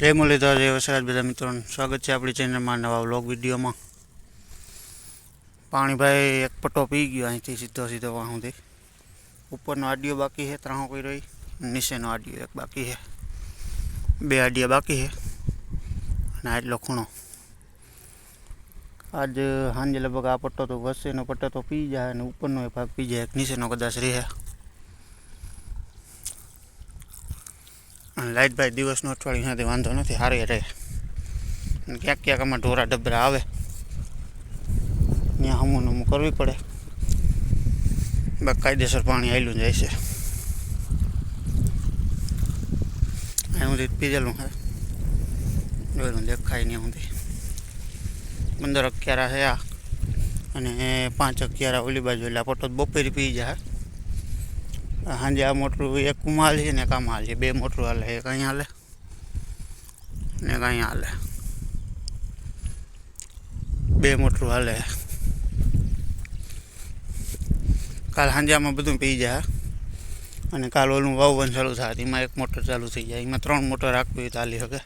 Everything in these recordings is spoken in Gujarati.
જય મુરલીધર, જય વસરાજ બધા મિત્રોનું. સ્વાગત છે આપણી ચેનલમાં નવા વ્લોગ વિડીયોમાં. પાણીભાઈ એક પટ્ટો પી ગયો અહીંથી સીધો સીધો વાહુંથી. ઉપરનો આડિયો બાકી છે, ત્રાહો કોઈ રહી. નીચેનો આડિયો એક બાકી છે. બે આડિયા બાકી છે. અને આટલો ખૂણો. આજ સાંજે લગભગ આ પટ્ટો તો વચ્ચેનો પટ્ટો તો પી જાય અને ઉપરનો એ ભાગ પી જાય, એક નીચેનો કદાચ રહે. અને લાઇટભાઈ દિવસનું અઠવાડિયું સાથે વાંધો નથી સારી રહે. અને ક્યાંક ક્યાંક આમાં ઢોરા ડબરા આવે. ત્યાં હમું નમું કરવી પડે. બાકી કાયદેસર પાણી આવેલું જાય છે અહીં સુધી પીધેલું છે જોયેલું દેખાય નહીં સુધી પંદર અગિયાર છે આ. અને પાંચ અગિયાર ઓલી બાજુ એટલે આ પટ્ટો તો બપોરે પી જાય સાંજે આ મોટરું એક કુમાલ છે ને એક આમાં હાલે બે મોટરું હાલે, એક અહીં હાલે ને એક અહીં હાલે. બે મોટરું હાલે. કાલ સાંજે બધું પી જાય અને કાલ ઓલું વાવવાનું ચાલુ થાય એમાં એક મોટર ચાલુ થઈ જાય. એમાં ત્રણ મોટર રાખવી હોય ચાલી શકે.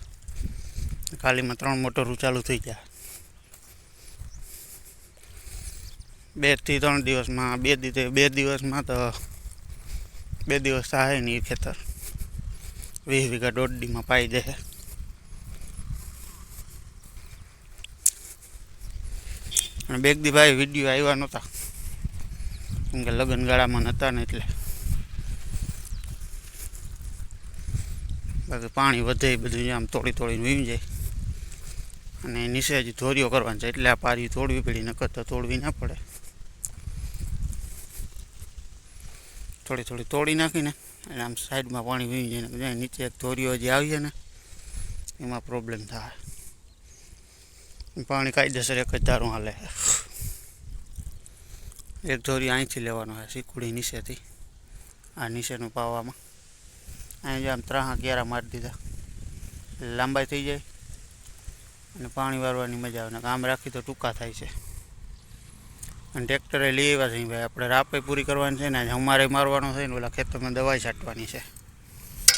કાલ એમાં ત્રણ મોટરું ચાલુ થઈ જાય. બેથી ત્રણ દિવસમાં, બે દિવસ બે દિવસમાં તો બે દિવસ થાય નહીં ખેતર. વીસ વીઘા દોઢડીમાં પાઈ દે અને બે દી ભાઈ વીડિયો આવ્યા નહોતા. કેમ કે લગ્ન ગાળામાં નહોતા ને એટલે. બાકી પાણી વધે બધું આમ તોડી તોડીને વીમ જાય. અને નીચે હજી ધોરીઓ કરવાની છે એટલે આ પારી તોડવી પડી, નકર તો તોડવી ના પડે. થોડી થોડી તોડી નાખીને અને આમ સાઈડમાં પાણી વીણી જાય ને નીચે એક ધોરીઓ જે આવીએ ને, એમાં પ્રોબ્લેમ થાય. પાણી કાયદેસર એક જ ધારું હાલે. એક ધોરી અહીંથી લેવાનો હોય શીકુડી નીચેથી, આ નીચેનું પાવામાં. અહીં જે આમ ત્રાહા ક્યારા મારી દીધા. લાંબાઈ થઈ જાય અને પાણી વારવાની મજા આવે. ને કામ રાખી તો ટૂંકા થાય છે. અને ટ્રેક્ટરે લઈ આવ્યા છે. ભાઈ, આપણે રાપે પૂરી કરવાની છે ને અમારે મારવાનો છે ને ઓલા ખેતરમાં દવાઈ છાંટવાની છે.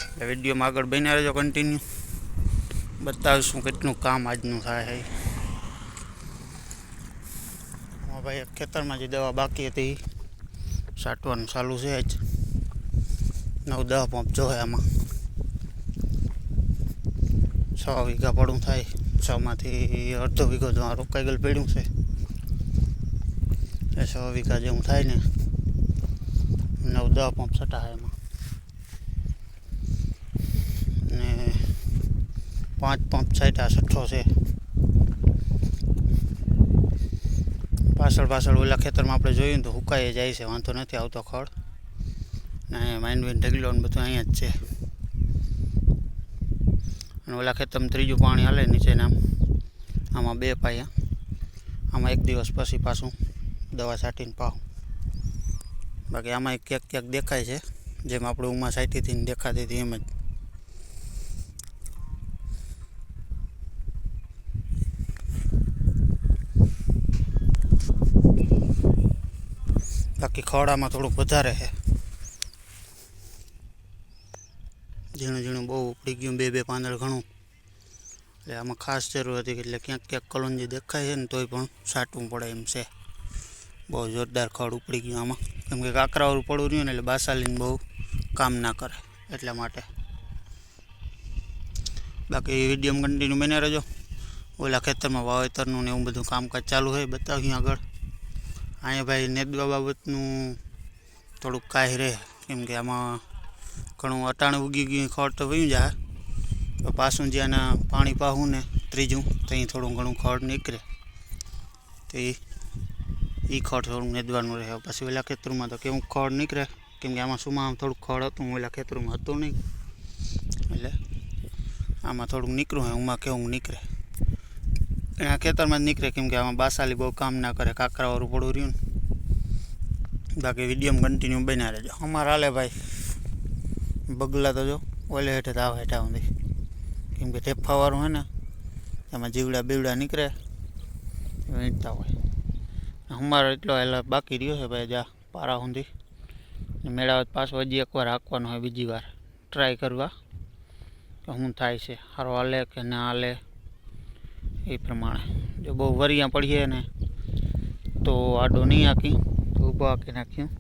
એટલે વિડીયોમાં આગળ બન્યા રહેજો કન્ટિન્યુ બતાવીશું કેટલું કામ આજનું થાય છે ભાઈ ખેતરમાં જે દવા બાકી હતી, છાંટવાનું ચાલુ છે જ નવ દહ પંપ જોયા આમાં. છ વીઘા પડું થાય. છમાંથી અડધો વીઘો જો રોકાઈ ગયેલ પડ્યું છે. છ વીઘા જેવું થાય ને નવ દવા પંપ છટા એમાં. ને પાંચ પંપ છાંટ્યા છઠ્ઠો છે. પાછળ પાછળ ઓલા ખેતરમાં આપણે જોયું તો હુકાઈ જાય છે, વાંધો નથી આવતો ખડ. ને માંડવીને ઢગલો ને બધું અહીંયા જ છે. અને ઓલા ખેતરમાં ત્રીજું પાણી હાલે નીચેના. આમાં બે પાયા. આમાં એક દિવસ પછી પાછું દવા છાંટીને પાઉં બાકી આમાં ક્યાંક ક્યાંક દેખાય છે. જેમ આપણે ઉમાં સાઈટીથી દેખાતી હતી એમ જ. બાકી ખવડામાં થોડુંક વધારે છે. ઝીણું ઝીણું બહુ ઉપડી ગયું, બે બે પાંદડ ઘણું. એટલે આમાં ખાસ જરૂર હતી એટલે ક્યાંક ક્યાંક કલોંજી દેખાય છે ને તોય પણ છાંટવું પડે એમ છે. બહુ જોરદાર ખડ ઉપડી ગયું આમાં. કેમ કે કાંકરાવાળું પડવું રહ્યું ને એટલે બાસાલીને બહુ કામ ના કરે એટલા માટે. બાકી વિડીયમ કન્ટિન્યુ બને રહેજો. ઓલા ખેતરમાં વાવેતરનું ને એવું બધું કામકાજ ચાલુ હોય બતાવ્યું આગળ. અહીંયા ભાઈ નેદવા બાબતનું થોડુંક કાંઈ રહે. કેમ કે આમાં ઘણું અટાણું ઉગી ગયું, ખડ તો વયું જાય. તો પાછું જ્યાંના પાણી પાહું ને ત્રીજું, ત્યાં થોડું ઘણું ખડ નીકળે. તો એ એ ખડ થોડું નેદવાનું રહે. પછી ઓલા ખેતરમાં તો કેવું ખડ નીકળે. કેમ કે આમાં સુમાં થોડુંક ખડ હતું, ઓલા ખેતરમાં હતું નહીં. એટલે આમાં થોડુંક નીકળું હોય ઉમાં કેવું નીકળે. આ ખેતરમાં જ નીકળે, કેમ કે આમાં બાસાલી બહુ કામ ના કરે, કાકરાવાળું પડું રહ્યું ને. બાકી વિડીયોમાં કન્ટિન્યુ બન્યા રહેજો. અમારે હાલે ભાઈ. બગલા તો જો, ઓલે હેઠે તાવ હેઠા સુધી. કેમ કે ઠેફાવાળું હોય ને, એમાં જીવડા બીવડા નીકળે. વીંટતા હોય. અમારો એટલો એટલે બાકી રહ્યો છે ભાઈ જા, પારા સુધી. મેળાવત પાછો હજી એકવાર હાંકવાનો હોય બીજી વાર. ટ્રાય કરવા કે શું થાય છે સારો હાલે કે ના હાલે એ પ્રમાણે. જો બહુ વરિયા પડીએ ને તો આડો નહીં હાંકી ઊભો હાંકી નાખ્યું.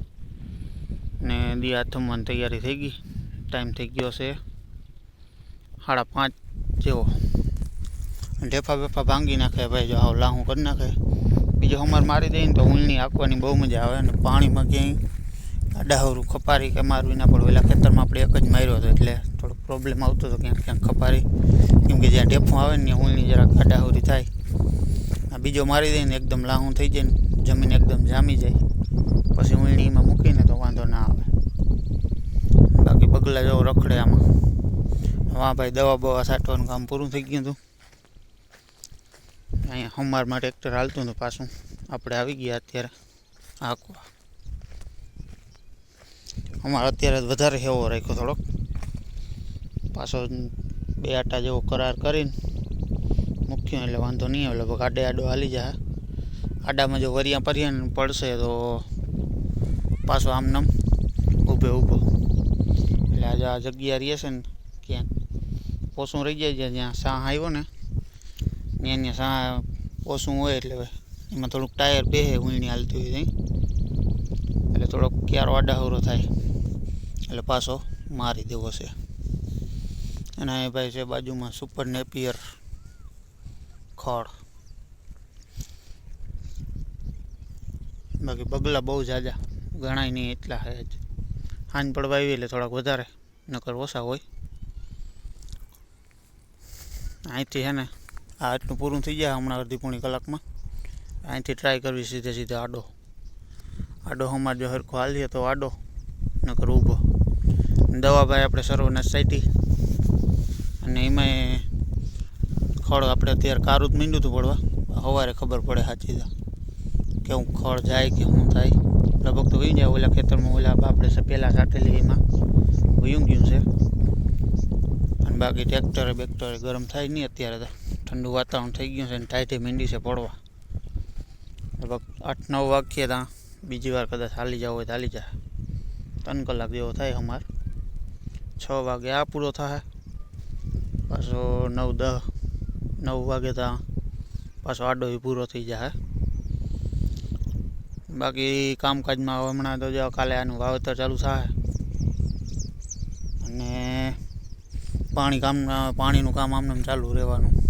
ને દિયા થમવાની તૈયારી થઈ ગઈ, ટાઈમ થઈ ગયો છે સાડા પાંચ જેવો. ઢેફા બેફા ભાંગી નાખે ભાઈ જો આવ લાહું કરી નાખે. બીજો હમર મારી દઈએ ને તો ઊંળની આખવાની બહુ મજા આવે અને પાણીમાં ક્યાંય આડાહરું ખપારી કે મારવી ના પડે. ઓલા ખેતરમાં આપણે એક જ માર્યો હતો એટલે થોડોક પ્રોબ્લેમ આવતો હતો ક્યાંક ક્યાંક ખપારી. કેમ કે જ્યાં ઢેફું આવે ને ત્યાં ઊંળની જરાક આડાહરી થાય. આ બીજો મારી દઈએ ને એકદમ લાહું થઈ જાય ને જમીન એકદમ જામી જાય. પછી ઊંળણીમાં મૂકીને તો વાંધો ના આવે. બાકી બગલા જેવો રખડે આમાં. વાહ ભાઈ, દવા બવા છાંટવાનું કામ પૂરું થઈ ગયું હતું. અહીંયા હમારમાં ટ્રેક્ટર હાલતું હતું પાછું. આપણે આવી ગયા અત્યારે હાંકવા અમારે અત્યારે વધારે હેવો રાખ્યો થોડોક. પાછો બે આટા જેવો કરાર કરીને મૂક્યો, એટલે વાંધો નહીં આવે. લગભગ આડે આડો હાલી જાય. આડામાં જો વરિયા પરિયા પડશે તો પાછો આમ નમ ઊભે ઊભો. એટલે આજે આ જગ્યા રહીએ છે ને, ક્યાંક. પોસું રહી જાય જ્યાં જ્યાં સાહ આવ્યો ને ત્યાં એને સા ઓછું હોય એટલે એમાં થોડુંક ટાયર બેહે વીણી હાલતી હોય ત્યાં એટલે થોડોક ક્યારો આડાહરો થાય. એટલે પાછો મારી દેવો છે. અને એ ભાઈ છે બાજુમાં સુપર નેપિયર ખડ બાકી બગલા બહુ જાજા ગણાય નહીં એટલા હે જ. હાંજ પડવા આવી એટલે થોડાક વધારે, નકર ઓછા હોય. અહીંથી હે ને આ આટલું પૂરું થઈ જાય હમણાં અડધી પોણી કલાકમાં. અહીંથી ટ્રાય કરવી સીધે સીધે આડો. આડો હમણાં જો હરખો હાલીએ તો આડો, નકર ઊભો. દવા ભાઈ આપણે સર્વનાશ સાઈટી. અને એમાંય ખળ આપણે અત્યારે કારું જ મીંડું હતું પડવા સવારે ખબર પડે સાચી તો. કેવું ખળ જાય કે શું થાય. લગભગ તો વહી જાય ઓલા ખેતરમાં, ઓલા આપણે પહેલાં સાટેલી એમાં. વયું ગયું છે. અને બાકી ટ્રેક્ટરે બેક્ટરે ગરમ થાય નહીં અત્યારે તો. ઠંડુ વાતાવરણ થઈ ગયું છે ને ટાઈટી મીંડી છે પડવા. લગભગ આઠ નવ વાગ્યે ત્યાં બીજી વાર કદાચ હાલી જાવ હોય હાલી જાય. ત્રણ કલાક જેવો થાય અમાર. છ વાગે આ પૂરો થાય. પાછો નવ દસ નવ વાગે ત્યાં પાછો આડો પૂરો થઈ જાય. બાકી કામકાજમાં હમણાં તો જો કાલે આનું વાવેતર ચાલુ થાય. અને પાણી કામ, પાણીનું કામ આમને ચાલુ રહેવાનું.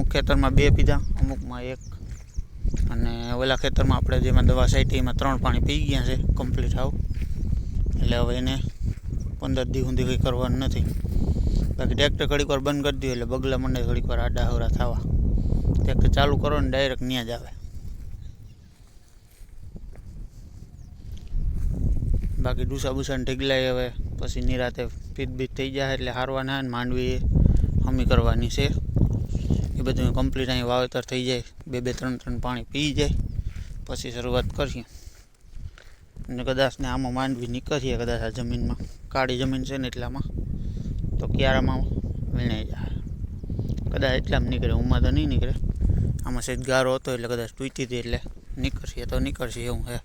અમુક ખેતરમાં બે પીધા, અમુકમાં એક. અને ઓલા ખેતરમાં આપણે જેમાં દવા સાઈટી એમાં ત્રણ પાણી પી ગયા છે કમ્પ્લીટ આવ એટલે હવે એને પંદર દી સુધી કંઈ કરવાનું નથી. બાકી ટ્રેક્ટર ઘડીક વાર બંધ કરી દઈએ એટલે બગલા મંડે ઘડીક વાર આડા હવરા થવા. ટ્રેક્ટર ચાલુ કરો ને ડાયરેક્ટ ત્યાં જ આવે. બાકી ડૂસા બુસાને ઢીગલાય હવે પછી નિરાતે પીત બીત થઈ જાય, એટલે હારવાના ને માંડવી હમી કરવાની છે. એ બધું કમ્પ્લીટ અહીં વાવેતર થઈ જાય. બે બે, ત્રણ ત્રણ પાણી પી જાય. પછી શરૂઆત કરીએ. અને કદાચ ને આમાં માંડવી નીકળીએ, કદાચ આ જમીનમાં. કાળી જમીન છે ને એટલામાં. તો ક્યારામાં વીણાઈ જાય. કદાચ એટલામાં નીકળે, ઉમાં તો નહીં નીકળે. આમાં સહેજ ગારો હતો એટલે કદાચ તૂટી હતી એટલે નીકળશે તો નીકળશે એવું હે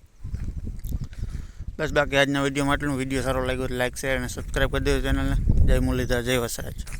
બસ બાકી આજના વિડીયોમાં આટલું. વીડિયો સારો લાગ્યો લાઈક શેર અને સબસ્ક્રાઈબ કરી દેજો ચેનલને. જય મુરલીધર, જય વસરાજ